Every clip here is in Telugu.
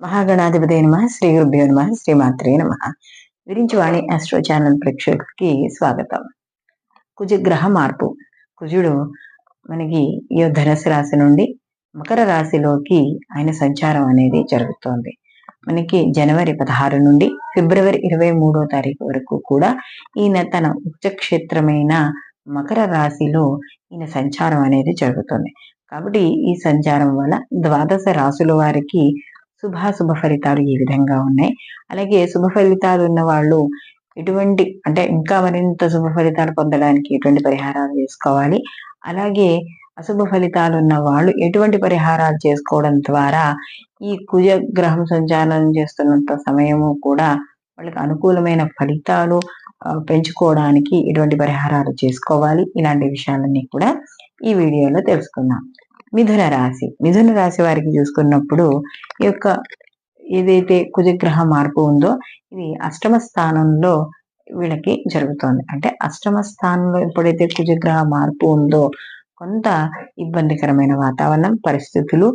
మహాగణాధిపతి నమ శ్రీ గురుభ్యో నమ శ్రీమాత్రే నమ. విరించివాణి ఆస్ట్రో ఛానల్ ప్రేక్షకులకి స్వాగతం. కుజగ్రహ మార్పు. కుజుడు మనకి ఈ ధనుసు రాశి నుండి మకర రాశిలోకి ఆయన సంచారం అనేది జరుగుతోంది. మనకి జనవరి పదహారు నుండి ఫిబ్రవరి ఇరవై మూడో తారీఖు వరకు కూడా ఈయన తన ఉచ్చక్షేత్రమైన మకర రాశిలో ఈయన సంచారం అనేది జరుగుతుంది. కాబట్టి ఈ సంచారం వల్ల ద్వాదశ రాసుల వారికి శుభాశుభ ఫలితాలు ఈ విధంగా ఉన్నాయి. అలాగే శుభ ఫలితాలు ఉన్న వాళ్ళు ఎటువంటి అంటే ఇంకా మరింత శుభ ఫలితాలు పొందడానికి ఎటువంటి పరిహారాలు చేసుకోవాలి. అలాగే అశుభ ఫలితాలు ఉన్న వాళ్ళు ఎటువంటి పరిహారాలు చేసుకోవడం ద్వారా ఈ కుజ గ్రహం సంచారం చేస్తున్నంత సమయము కూడా వాళ్ళకి అనుకూలమైన ఫలితాలు పెంచుకోవడానికి ఎటువంటి పరిహారాలు చేసుకోవాలి. ఇలాంటి విషయాలన్నీ కూడా ఈ వీడియోలో తెలుసుకుందాం. మిథున రాశి. మిథున రాశి వారికి చూసుకున్నప్పుడు ఈ యొక్క ఏదైతే కుజగ్రహ మార్పు ఉందో ఇది అష్టమ స్థానంలో వీళ్ళకి జరుగుతోంది. అంటే అష్టమ స్థానంలో ఎప్పుడైతే కుజగ్రహ మార్పు ఉందో కొంత ఇబ్బందికరమైన వాతావరణం పరిస్థితులు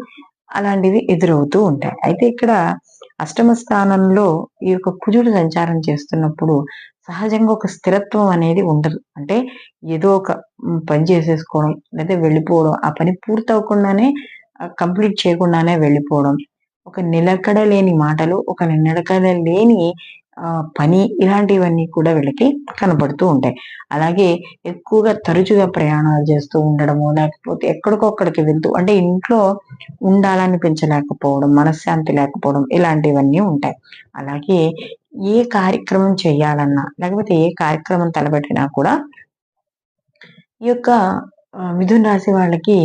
అలాంటివి ఎదురవుతూ ఉంటాయి. అయితే ఇక్కడ అష్టమ స్థానంలో ఈ యొక్క కుజుడు సంచారం చేస్తున్నప్పుడు సహజంగా ఒక స్థిరత్వం అనేది ఉండదు. అంటే ఏదో ఒక పని చేసేసుకోవడం లేదా వెళ్ళిపోవడం ఆ పని పూర్తవకుండానే కంప్లీట్ చేయకుండానే వెళ్ళిపోవడం ఒక నిలకడ లేని మాటలు ఒక నిలకడ లేని పని ఇలాంటివన్నీ కూడా వీళ్ళకి కనబడుతూ ఉంటాయి. అలాగే ఎక్కువగా తరచుగా ప్రయాణాలు చేస్తూ ఉండడము లేకపోతే ఎక్కడికొక్కడికి వెళ్తూ అంటే ఇంట్లో ఉండాలని పెంచలేకపోవడం మనశ్శాంతి లేకపోవడం ఇలాంటివన్నీ ఉంటాయి. అలాగే ఏ కార్యక్రమం చేయాలన్నా లేకపోతే ఏ కార్యక్రమం తలపెట్టినా కూడా ఈ యొక్క మిథున రాశి వాళ్ళకి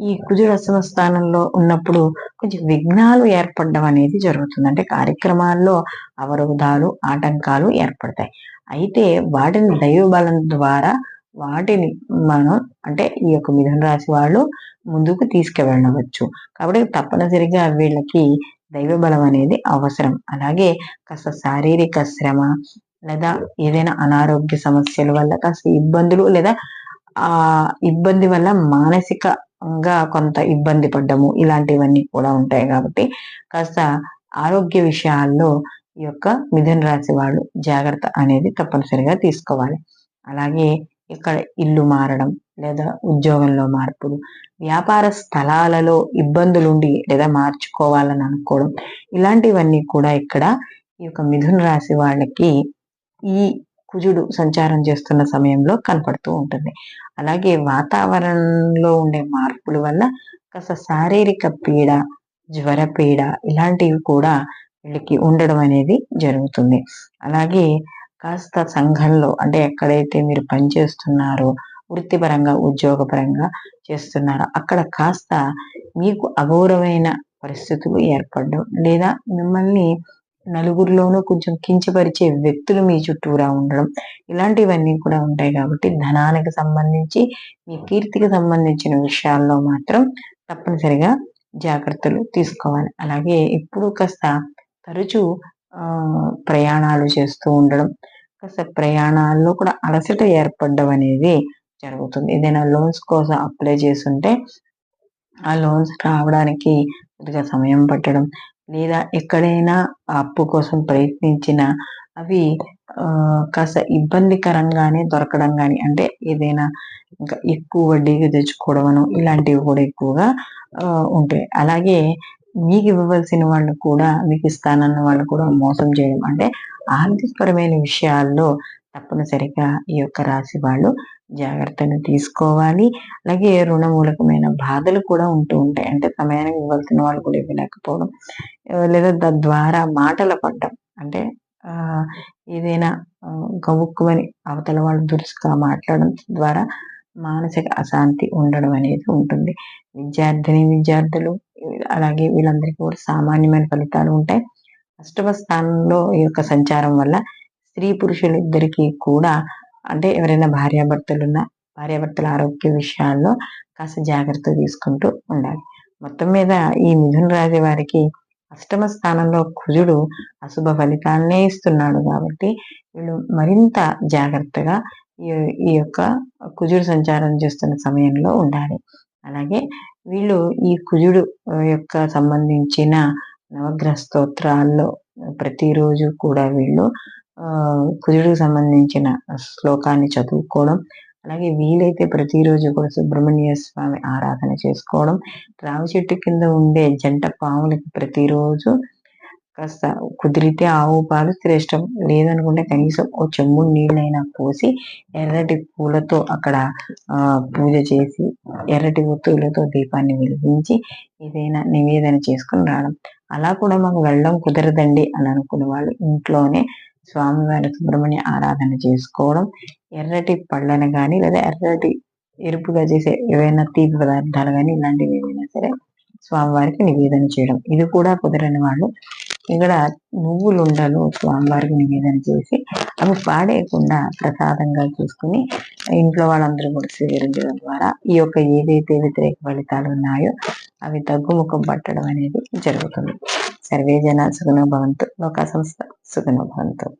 ఈ కుజుడు అష్టమ స్థానంలో ఉన్నప్పుడు కొంచెం విఘ్నాలు ఏర్పడడం అనేది జరుగుతుంది. అంటే కార్యక్రమాల్లో అవరోధాలు ఆటంకాలు ఏర్పడతాయి. అయితే వాటిని దైవ బలం ద్వారా వాటిని మనం అంటే ఈ యొక్క మిథున రాశి వాళ్ళు ముందుకు తీసుకువెళ్ళవచ్చు కాబట్టి తప్పనిసరిగా వీళ్ళకి దైవ బలం అనేది అవసరం. అలాగే కాస్త శారీరక శ్రమ లేదా ఏదైనా అనారోగ్య సమస్యల వల్ల కాస్త ఇబ్బందులు లేదా ఆ ఇబ్బంది వల్ల మానసికంగా కొంత ఇబ్బంది పడ్డము ఇలాంటివన్నీ కూడా ఉంటాయి కాబట్టి కాస్త ఆరోగ్య విషయాల్లో ఈ యొక్క మిథున రాశి వాళ్ళు జాగ్రత్త అనేది తప్పనిసరిగా తీసుకోవాలి. అలాగే ఇక్కడ ఇల్లు మారడం లేదా ఉద్యోగంలో మార్పులు. వ్యాపార స్థలాలలో ఇబ్బందులుండి లేదా మార్చుకోవాలని అనుకోవడం. ఇలాంటివన్నీ కూడా ఇక్కడ ఈ యొక్క మిథున రాశి వాళ్ళకి ఈ కుజుడు సంచారం చేస్తున్న సమయంలో కనపడుతూ ఉంటుంది. అలాగే వాతావరణంలో ఉండే మార్పుల వల్ల కాస్త శారీరక పీడ జ్వర పీడ ఇలాంటివి కూడా వీళ్ళకి ఉండడం అనేది జరుగుతుంది. అలాగే కాస్త సంఘంలో అంటే ఎక్కడైతే మీరు పనిచేస్తున్నారో వృత్తిపరంగా ఉద్యోగపరంగా చేస్తున్నారు అక్కడ కాస్త మీకు అగౌరవమైన పరిస్థితులు ఏర్పడడం లేదా మిమ్మల్ని నలుగురిలోనూ కొంచెం కించపరిచే వ్యక్తులు మీ చుట్టూరా ఉండడం ఇలాంటివన్నీ కూడా ఉంటాయి కాబట్టి ధనానికి సంబంధించి మీ కీర్తికి సంబంధించిన విషయాల్లో మాత్రం తప్పనిసరిగా జాగ్రత్తలు తీసుకోవాలి. అలాగే ఇప్పుడు కాస్త తరచూ ప్రయాణాలు చేస్తూ ఉండడం కాస్త ప్రయాణాల్లో కూడా అలసట ఏర్పడడం అనేది జరుగుతుంది. ఏదైనా లోన్స్ కోసం అప్లై చేస్తుంటే ఆ లోన్స్ రావడానికి కొద్దిగా సమయం పట్టడం లేదా ఎక్కడైనా అప్పు కోసం ప్రయత్నించిన అవి కాస్త ఇబ్బందికరంగానే దొరకడం కానీ అంటే ఏదైనా ఇంకా ఎక్కువ వడ్డీకి తెచ్చుకోవడం ఇలాంటివి కూడా ఎక్కువగా ఉంటాయి. అలాగే మీకు ఇవ్వవలసిన వాళ్ళు కూడా మీకు ఇస్తానన్న వాళ్ళు కూడా మోసం చేయడం. అంటే ఆర్థికపరమైన విషయాల్లో తప్పనిసరిగా ఈ యొక్క రాశి వాళ్ళు జాగ్రత్తను తీసుకోవాలి. అలాగే రుణమూలకమైన బాధలు కూడా ఉంటూ ఉంటాయి. అంటే సమయానికి ఇవ్వాల్సిన వాళ్ళు కూడా ఇవ్వలేకపోవడం. లేదా తద్వారా మాటల పడ్డం. అంటే ఏదైనా గవుక్కుమని అవతల వాళ్ళు దురుసుగా మాట్లాడడం ద్వారా మానసిక అశాంతి ఉండడం అనేది ఉంటుంది. విద్యార్థిని విద్యార్థులు అలాగే వీళ్ళందరికీ కూడా సామాన్యమైన ఫలితాలు ఉంటాయి. అష్టమ స్థానంలో ఈ యొక్క సంచారం వల్ల స్త్రీ పురుషులు ఇద్దరికీ కూడా అంటే ఎవరైనా భార్యాభర్తలున్నా భార్యాభర్తల ఆరోగ్య విషయాల్లో కాస్త జాగ్రత్త తీసుకుంటూ ఉండాలి. మొత్తం మీద ఈ మిథున రాశి వారికి అష్టమ స్థానంలో కుజుడు అశుభ ఫలితాలనే ఇస్తున్నాడు కాబట్టి వీళ్ళు మరింత జాగ్రత్తగా ఈ యొక్క కుజుడు సంచారం చేస్తున్న సమయంలో ఉండాలి. అలాగే వీళ్ళు ఈ కుజుడు యొక్క సంబంధించిన నవగ్రహ స్తోత్రాల్లో ప్రతిరోజు కూడా వీళ్ళు కుజుడికి సంబంధించిన శ్లోకాన్ని చదువుకోవడం అలాగే వీలైతే ప్రతిరోజు కూడా సుబ్రహ్మణ్య స్వామి ఆరాధన చేసుకోవడం రావి చెట్టు కింద ఉండే జంట పాములకి ప్రతిరోజు కాస్త కుదిరితే ఆవు పాలు శ్రేష్టం. లేదనుకుంటే కనీసం ఓ చెమ్ముడు నీళ్ళైనా పోసి ఎర్రటి పూలతో అక్కడ పూజ చేసి ఎర్రటి ఒత్తులతో దీపాన్ని వెలిగించి ఏదైనా నివేదన చేసుకుని రావడం. అలా కూడా మాకు వెళ్ళడం కుదరదండి అని అనుకునే వాళ్ళు ఇంట్లోనే స్వామివారి సుబ్రహ్మణ్య ఆరాధన చేసుకోవడం ఎర్రటి పళ్ళను కానీ లేదా ఎర్రటి ఎరుపుగా చేసే ఏవైనా తీపి పదార్థాలు కానీ ఇలాంటివి ఏవైనా సరే స్వామివారికి నివేదన చేయడం. ఇది కూడా కుదరని వాళ్ళు ఇక్కడ నువ్వులు ఉండలు స్వామివారికి నివేదన చేసి అవి పాడేయకుండా ప్రసాదంగా చూసుకుని ఇంట్లో వాళ్ళందరూ కూడా స్వీకరించడం ద్వారా ఈ యొక్క ఏదైతే వ్యతిరేక ఫలితాలు ఉన్నాయో అవి తగ్గుముఖం పట్టడం అనేది జరుగుతుంది. సర్వే జన సుఖనో భవంతు. లోక సంస్థ సుఖనో భవంతు.